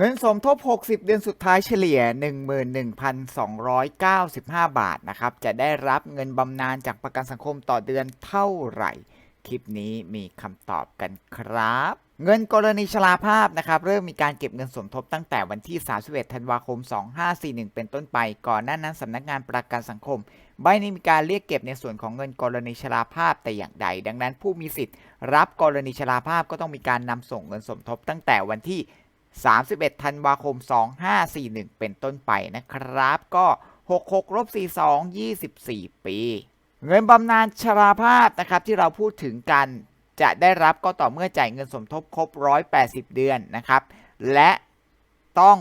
เงินสมทบ 60 เดือนสุดท้ายเฉลี่ย 11,295 บาทนะครับ จะได้รับเงินบำนาญจากประกันสังคมต่อเดือนเท่าไหร่ คลิปนี้มีคำตอบกันครับ เงินกรณีชราภาพนะครับ เริ่มมีการเก็บเงินสมทบตั้งแต่วันที่ 31 ธันวาคม 2541 เป็นต้นไป ก่อนหน้านั้นสำนักงานประกันสังคมไม่ได้มีการเรียกเก็บในส่วนของเงินกรณีชราภาพแต่อย่างใด ดังนั้นผู้มีสิทธิ์ รับกรณีชราภาพก็ต้องมีการนำส่งเงินสมทบตั้งแต่วันที่ 31ธันวาคม 2541 เป็นต้นไปนะครับ ก็ 66ลบ42 24 ปี เงินบำนาญชราภาพนะครับที่เราพูดถึงกัน จะได้รับก็ต่อเมื่อจ่ายเงินสมทบครบ 180 เดือนนะครับ และต้อง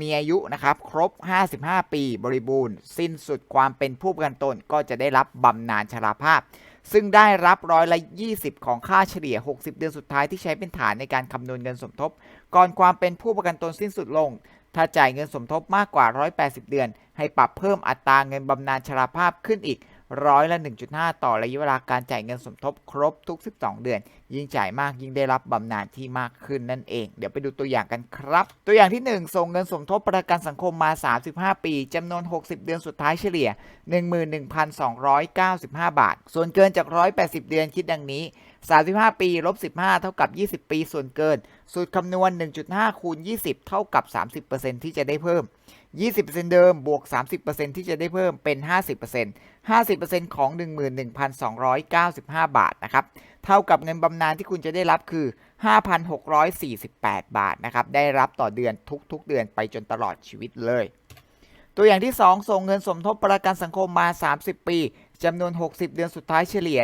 มีอายุนะครับครบ 55 ปีบริบูรณ์ สิ้นสุดความเป็นผู้ประกันตนก็จะได้รับบำนาญชราภาพ ซึ่งได้รับร้อยละ 20 ของค่าเฉลี่ย 60 เดือนสุดท้ายที่ใช้เป็นฐานในการคำนวณเงินสมทบ ก่อนความเป็นผู้ประกันตนสิ้นสุดลง ถ้าจ่ายเงินสมทบมากกว่า 180 เดือน ให้ปรับเพิ่มอัตราเงินบำนาญชราภาพขึ้นอีก ร้อยละ 1.5 ต่อระยะเวลาการจ่ายเงินสมทบครบทุก 12 เดือน ยิ่งจ่ายมากยิ่งได้รับบำนาญที่มากขึ้นนั่นเอง เดี๋ยวไปดูตัวอย่างกันครับ ตัวอย่างที่ 1 ส่งเงินสมทบประกันสังคมมา 35 ปีจำนวน 60 เดือนสุดท้ายเฉลี่ย 11,295 บาท ส่วนเกินจาก 180 เดือนคิดดังนี้ 35 ปีลบ15 เท่ากับ 20 ปีส่วนเกิน สูตรคำนวณ 1.5 คูณ 20 เท่ากับ 30%ที่จะได้เพิ่ม 20%เดิมบวก 30%ที่จะได้เพิ่มเป็น 50% 50%ของ 11,295 บาทนะครับ เท่ากับเงินบำนาญที่คุณจะได้รับคือ 5,648 บาทนะครับ ได้รับต่อเดือนทุกๆ เดือนไปจนตลอดชีวิตเลย ตัวอย่างที่ 2 ส่งเงินสมทบประกันสังคมมา 30 ปีจำนวน 60 เดือนสุดท้ายเฉลี่ย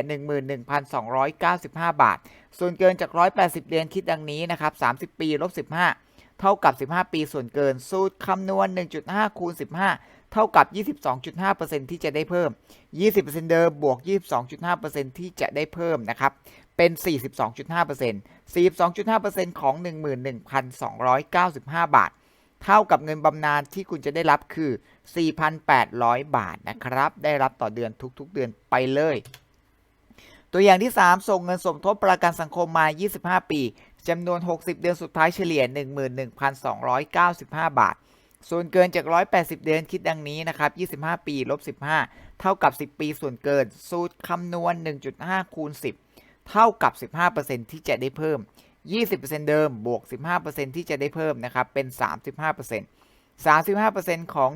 11,295 บาท ส่วนเกินจาก 180 เดือนคิดดังนี้นะครับ 30 ปีลบ15 เท่ากับ 15 ปีส่วนเกิน สูตรคำนวณ 1.5 คูณ 15 เท่ากับ 22.5%ที่จะได้เพิ่ม 20%เดิมบวก 22.5%ที่จะได้เพิ่มนะครับ เป็น 42.5% 42.5%ของ 11,295 บาท เท่ากับเงินบำนาญที่คุณจะได้รับคือ 4,800 บาทนะครับ ได้รับต่อเดือนทุกๆ เดือนไปเลย ตัวอย่างที่ 3 ส่งเงินสมทบประกันสังคมมา 25 ปี จำนวน 60 เดือนสุดท้ายเฉลี่ย 11,295 บาท ส่วนเกินจาก 180 เดือนคิดดังนี้นะครับ 25 ปีลบ 15 เท่ากับ 10 ปีส่วนเกิน สูตรคำนวณ 1.5 คูณ 10 เท่ากับ 15%ที่จะได้เพิ่ม 20%เดิมบวก 15%ที่จะได้เพิ่มนะครับ เป็น 35% 35%ของ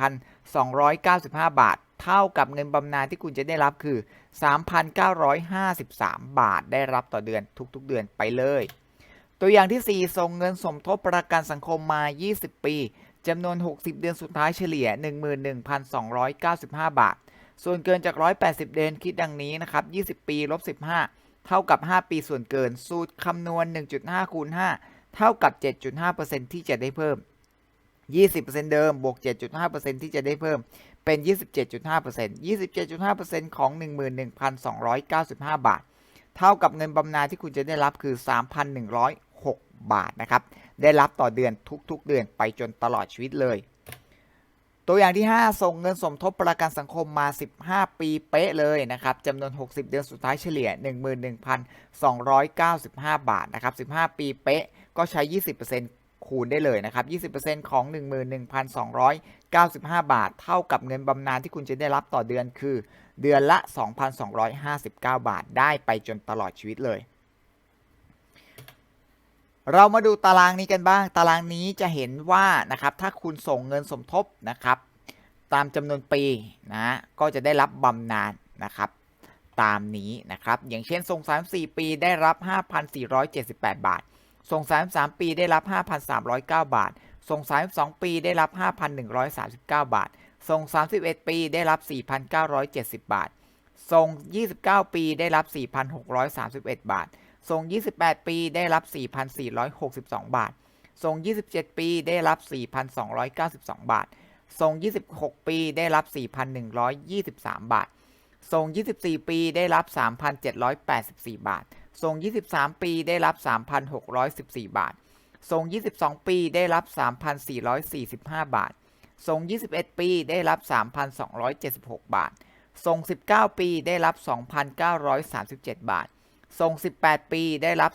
11,295 บาท เท่ากับเงินบำนาญที่คุณจะได้รับคือ 3,953 บาทได้รับต่อเดือนทุกๆเดือนไปเลย ตัวอย่างที่ 4 ส่งเงินสมทบประกันสังคมมา 20 ปีจำนวน 60 เดือนสุดท้ายเฉลี่ย 11,295 บาท ส่วนเกินจาก 180 เดือนคิดดังนี้นะครับ 20 ปีลบ15 เท่ากับ 5 ปีส่วนเกิน สูตรคำนวณ 1.5 คูณ 5 เท่ากับ 7.5%ที่จะได้เพิ่ม 20%เดิม บวก 7.5%ที่จะได้เพิ่ม เป็น 27.5% 27.5%ของ 11,295 บาท เท่ากับเงินบำนาญที่คุณจะได้รับคือ 3,106 บาทนะครับ ได้รับต่อเดือนทุกๆ เดือนไปจนตลอดชีวิตเลย ตัวอย่างที่ 5 ส่งเงินสมทบประกันสังคมมา 15 ปีเป๊ะเลยนะครับจำนวน 60 เดือนสุดท้ายเฉลี่ย 11,295 บาทนะครับ 15 ปีเป๊ะก็ใช้ 20% คูณได้เลยนะครับ 20%ของ 11,295 บาท เท่ากับเงินบำนาญที่คุณจะได้รับต่อเดือนคือ เดือนละ 2,259 บาท ได้ไปจนตลอดชีวิตเลย เรามาดูตารางนี้กันบ้าง ตารางนี้จะเห็นว่านะครับ ถ้าคุณส่งเงินสมทบนะครับ ตามจำนวนปีนะ ก็จะได้รับบำนาญนะครับ ตามนี้นะครับ อย่างเช่นส่ง 34 ปีได้รับ 5,478 บาท ส่ง 33 ปีได้รับ 5,309 บาท ส่ง 32 ปีได้รับ 5,139 บาท ส่ง 31 ปีได้รับ 4,970 บาท ส่ง 29 ปีได้รับ 4,631 บาท ส่ง 28 ปีได้รับ 4,462 บาท ส่ง 27 ปีได้รับ 4,292 บาท ส่ง 26 ปีได้รับ 4,123 บาท ส่ง 24 ปีได้รับ 3,784 บาท ส่ง 23 ปีได้รับ 3,614 บาท ส่ง 22 ปีได้รับ 3,445 บาท ส่ง 21 ปีได้รับ 3,276 บาท ส่ง 19 ปีได้รับ 2,937 บาท ส่ง 18 ปีได้รับ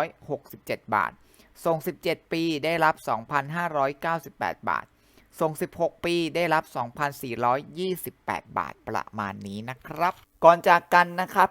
2,767 บาท ส่ง 17 ปีได้รับ 2,598 บาท ส่ง 16 ปีได้รับ 2,428 บาทประมาณนี้นะครับ ก่อนจากกันนะครับ